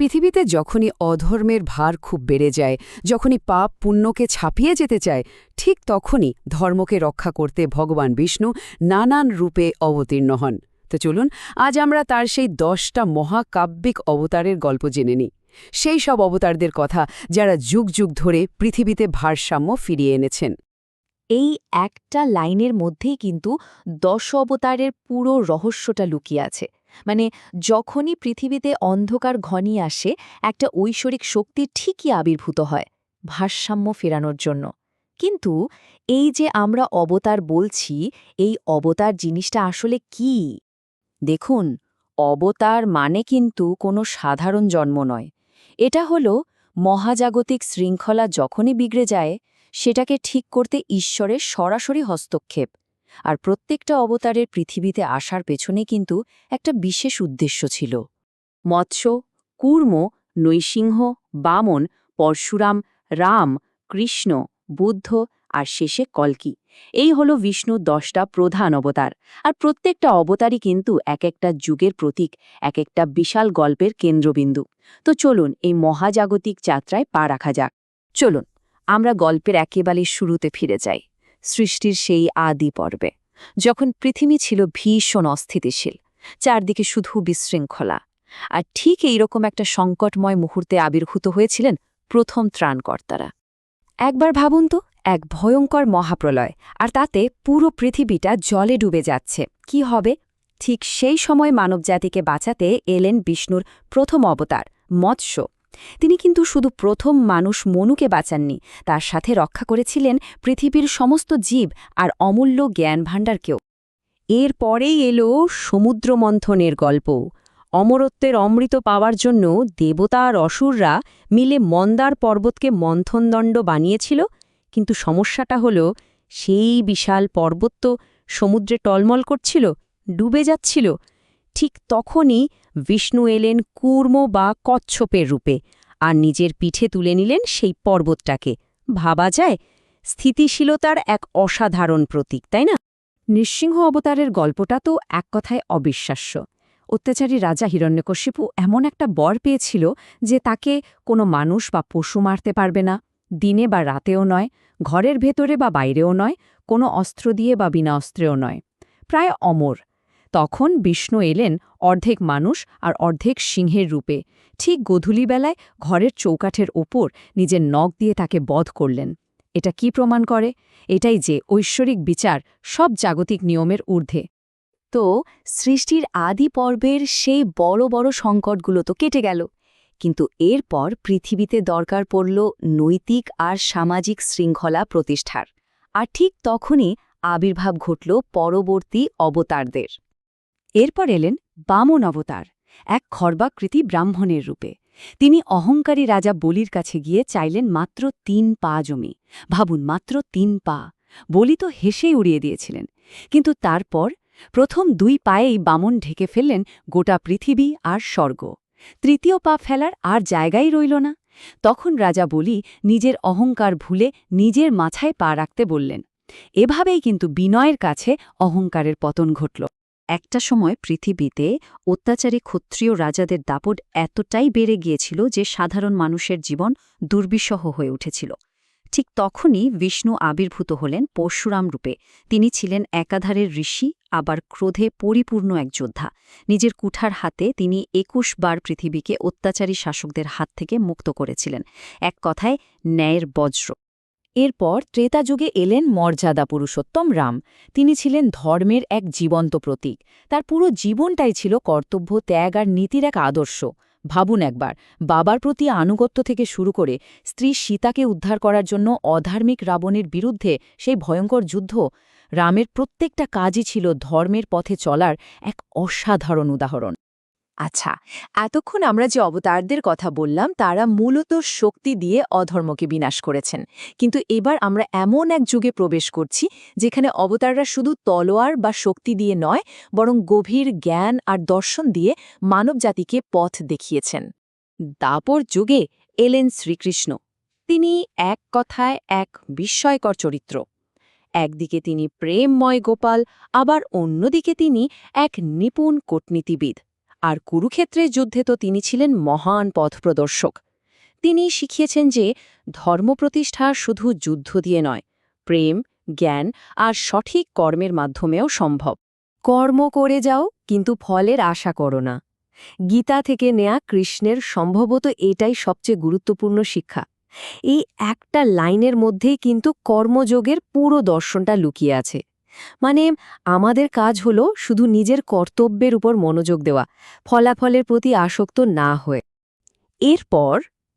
পৃথিবীতে যখনই অধর্মের ভার খুব বেড়ে যায়, যখনই পাপ পুণ্যকে ছাপিয়ে যেতে চায়, ঠিক তখনই ধর্মকে রক্ষা করতে ভগবান বিষ্ণু নানান রূপে অবতীর্ণ হন। তো চলুন, আজ আমরা তার সেই দশটা মহাকাব্যিক অবতারের গল্প জেনে নিই। সেই সব অবতারদের কথা যারা যুগ যুগ ধরে পৃথিবীতে ভারসাম্য ফিরিয়ে এনেছেন। এই একটা লাইনের মধ্যেই কিন্তু দশ অবতারের পুরো রহস্যটা লুকিয়ে আছে। মানে যখনই পৃথিবীতে অন্ধকার ঘনিয়ে আসে, একটা ঐশ্বরিক শক্তি ঠিকই আবির্ভূত হয়, ভারসাম্য ফেরানোর জন্য। কিন্তু এই যে আমরা অবতার বলছি, এই অবতার জিনিসটা আসলে কি? দেখুন, অবতার মানে কিন্তু কোনো সাধারণ জন্ম নয়। এটা হলো মহাজাগতিক শৃঙ্খলা যখনই বিগড়ে যায়, সেটাকে ঠিক করতে ঈশ্বরের সরাসরি হস্তক্ষেপ। আর প্রত্যেকটা অবতারের পৃথিবীতে আসার পেছনে কিন্তু একটা বিশেষ উদ্দেশ্য ছিল। মৎস্য, কূর্ম, নৈসিংহ, বামন, পরশুরাম, রাম, কৃষ্ণ, বুদ্ধ আর শেষে কল্কি। এই হল বিষ্ণুর দশটা প্রধান অবতার। আর প্রত্যেকটা অবতারই কিন্তু এক একটা যুগের প্রতীক, এক একটা বিশাল গল্পের কেন্দ্রবিন্দু। তো চলুন এই মহাজাগতিক যাত্রায় পা রাখা যাক। চলুন, আমরা গল্পের একেবারে শুরুতে ফিরে যাই। সৃষ্টির সেই আদি পর্বে। যখন পৃথিবী ছিল ভীষণ অস্থিতিশীল, চারদিকে শুধু বিশৃঙ্খলা। আর ঠিক এই রকম একটা সংকটময় মুহূর্তে আবির্ভূত হয়েছিলেন প্রথম ত্রাণকর্তারা। একবার ভাবুন তো, এক ভয়ঙ্কর মহাপ্রলয়, আর তাতে পুরো পৃথিবীটা জলে ডুবে যাচ্ছে। কি হবে? ঠিক সেই সময় মানবজাতিকে বাঁচাতে এলেন বিষ্ণুর প্রথম অবতার, মৎস্য। তিনি কিন্তু শুধু প্রথম মানুষ মনুকে বাঁচাননি, তার সাথে রক্ষা করেছিলেন পৃথিবীর সমস্ত জীব আর অমূল্য জ্ঞান ভাণ্ডারকেও এর পরেই এলো সমুদ্রমন্থনের গল্প। অমরত্বের অমৃত পাওয়ার জন্য দেবতা আর অসুররা মিলে মন্দার পর্বতকে মন্থনদণ্ড বানিয়েছিল, কিন্তু সমস্যাটা হল সেই বিশাল পর্বত তো সমুদ্রে টলমল করছিল, ডুবে যাচ্ছিল। ঠিক তখনই বিষ্ণু এলেন কূর্ম বা কচ্ছপের রূপে আর নিজের পিঠে তুলে নিলেন সেই পর্বতটাকে। ভাবা যায়, স্থিতিশীলতার এক অসাধারণ প্রতীক, তাই না? নৃসিংহ অবতারের গল্পটা তো এক কথায় অবিশ্বাস্য। অত্যাচারী রাজা হিরণ্যকশিপু এমন একটা বর পেয়েছিল যে তাকে কোনো মানুষ বা পশু মারতে পারবে না। দিনে বা রাতেও নয়, ঘরের ভেতরে বা বাইরেও নয়, কোনো অস্ত্র দিয়ে বা বিনা অস্ত্রেও নয়। প্রায় অমর তখন বিষ্ণু এলেন অর্ধেক মানুষ আর অর্ধেক সিংহের রূপে। ঠিক গধূলিবেলায় ঘরের চৌকাঠের ওপর নিজের নখ দিয়ে তাকে বধ করলেন। এটা কি প্রমাণ করে? এটাই যে ঐশ্বরিক বিচার সব জাগতিক নিয়মের ঊর্ধ্বে। তো সৃষ্টির আদি পর্বের সেই বড় বড় সংকটগুলো তো কেটে গেল। কিন্তু এরপর পৃথিবীতে দরকার পড়ল নৈতিক আর সামাজিক শৃঙ্খলা প্রতিষ্ঠার। আর ঠিক তখনই আবির্ভাব ঘটল পরবর্তী অবতারদের। এরপর এলেন বামন অবতার, এক খর্বাকৃতি ব্রাহ্মণের রূপে। তিনি অহংকারী রাজা বলির কাছে গিয়ে চাইলেন মাত্র তিন পা জমি, ভাবুন মাত্র তিন পা। বলি তো হেসেই উড়িয়ে দিয়েছিলেন, কিন্তু তারপর প্রথম দুই পায়েই বামন ঢেকে ফেললেন গোটা পৃথিবী আর স্বর্গ। তৃতীয় পা ফেলার আর জায়গাই রইল না। তখন রাজা বলি নিজের অহংকার ভুলে নিজের মাথায় পা রাখতে বললেন, এভাবেই কিন্তু বিনয়ের কাছে অহংকারের পতন ঘটল। একটা সময় পৃথিবীতে অত্যাচারী ক্ষত্রিয় রাজাদের দাপট এতটাই বেড়ে গিয়েছিল যে সাধারণ মানুষের জীবন দুর্বিষহ হয়ে উঠেছিল। ঠিক তখনই বিষ্ণু আবির্ভূত হলেন পরশুরাম রূপে। তিনি ছিলেন একাধারের ঋষি, আবার ক্রোধে পরিপূর্ণ এক যোদ্ধা। নিজের কুঠার হাতে তিনি একুশ বার পৃথিবীকে অত্যাচারী শাসকদের হাত থেকে মুক্ত করেছিলেন। এক কথায়, ন্যায়ের বজ্র। এরপর ত্রেতা যুগে এলেন মর্যাদা পুরুষোত্তম রাম। তিনি ছিলেন ধর্মের এক জীবন্ত প্রতীক। তার পুরো জীবনটাই ছিল কর্তব্য, ত্যাগ আর নীতির এক আদর্শ। ভাবুন একবার, বাবার প্রতি আনুগত্য থেকে শুরু করে স্ত্রী সীতাকে উদ্ধার করার জন্য অধার্মিক রাবণের বিরুদ্ধে সেই ভয়ঙ্কর যুদ্ধ, রামের প্রত্যেকটা কাজই ছিল ধর্মের পথে চলার এক অসাধারণ উদাহরণ। আচ্ছা এতক্ষণ আমরা যে অবতারদের কথা বললাম, তারা মূলত শক্তি দিয়ে অধর্মকে বিনাশ করেছেন। কিন্তু এবার আমরা এমন এক যুগে প্রবেশ করছি, যেখানে অবতাররা শুধু তলোয়ার বা শক্তি দিয়ে নয়, বরং গভীর জ্ঞান আর দর্শন দিয়ে মানবজাতিকে পথ দেখিয়েছেন। দাপর যুগে এলেন শ্রীকৃষ্ণ। তিনি এক কথায় এক বিস্ময়কর চরিত্র। একদিকে তিনি প্রেমময় গোপাল, আবার অন্যদিকে তিনি এক নিপুণ কূটনীতিবিদ। আর কুরুক্ষেত্রের যুদ্ধে তো তিনি ছিলেন মহান পথপ্রদর্শক। তিনি শিখিয়েছেন যে ধর্ম প্রতিষ্ঠা শুধু যুদ্ধ দিয়ে নয়, প্রেম, জ্ঞান আর সঠিক কর্মের মাধ্যমেও সম্ভব। কর্ম করে যাও, কিন্তু ফলের আশা করো না। গীতা থেকে নেয়া কৃষ্ণের সম্ভবত এটাই সবচেয়ে গুরুত্বপূর্ণ শিক্ষা। এই একটা লাইনের মধ্যেই কিন্তু কর্মযোগের পুরো দর্শনটা লুকিয়ে আছে। মানে আমাদের কাজ হলো শুধু নিজের কর্তব্যের উপর মনোযোগ দেওয়া, ফলাফলের প্রতি আসক্ত না হয়ে। এরপর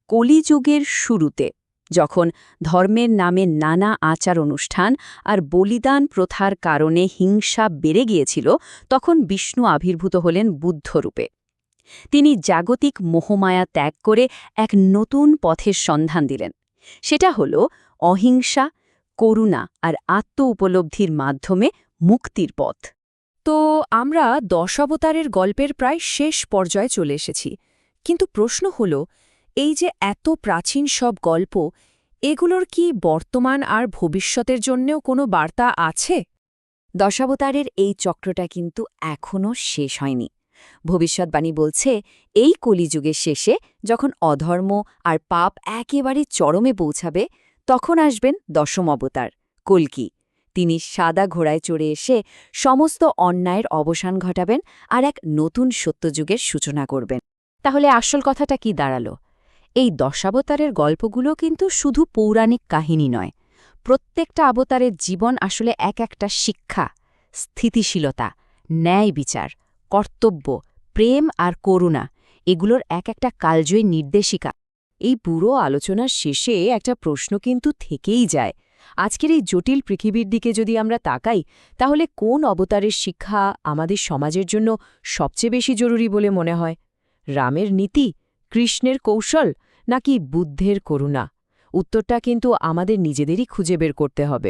কলিযুগের শুরুতে, যখন ধর্মের নামে নানা আচার অনুষ্ঠান আর বলিদান প্রথার কারণে হিংসা বেড়ে গিয়েছিল, তখন বিষ্ণু আবির্ভূত হলেন বুদ্ধরূপে তিনি জাগতিক মোহমায়া ত্যাগ করে এক নতুন পথের সন্ধান দিলেন। সেটা হল অহিংসা করুণা আর আত্ম উপলব্ধির মাধ্যমে মুক্তির পথ। তো আমরা দশাবতারের গল্পের প্রায় শেষ পর্যায়ে চলে এসেছি। কিন্তু প্রশ্ন হল, এই যে এত প্রাচীন সব গল্প, এগুলোর কি বর্তমান আর ভবিষ্যতের জন্যেও কোনো বার্তা আছে? দশাবতারের এই চক্রটা কিন্তু এখনও শেষ হয়নি। ভবিষ্যৎবাণী বলছে, এই কলিযুগের শেষে যখন অধর্ম আর পাপ একেবারে চরমে পৌঁছাবে তখন আসবেন দশম অবতার, কল্কি। তিনি সাদা ঘোড়ায় চড়ে এসে সমস্ত অন্যায়ের অবসান ঘটাবেন আর এক নতুন সত্যযুগের সূচনা করবেন। তাহলে আসল কথাটা কি দাঁড়াল? এই দশাবতারের গল্পগুলো কিন্তু শুধু পৌরাণিক কাহিনী নয়। প্রত্যেকটা অবতারের জীবন আসলে এক একটা শিক্ষা, স্থিতিশীলতা, ন্যায় বিচার, কর্তব্য, প্রেম আর করুণা, এগুলোর এক একটা কালজয়ী নির্দেশিকা। এই পুরো আলোচনার শেষে একটা প্রশ্ন কিন্তু থেকেই যায়। আজকের এই জটিল পৃথিবীর দিকে যদি আমরা তাকাই, তাহলে কোন অবতারের শিক্ষা আমাদের সমাজের জন্য সবচেয়ে বেশি জরুরি বলে মনে হয়? রামের নীতি, কৃষ্ণের কৌশল, নাকি বুদ্ধের করুণা? উত্তরটা কিন্তু আমাদের নিজেদেরই খুঁজে বের করতে হবে।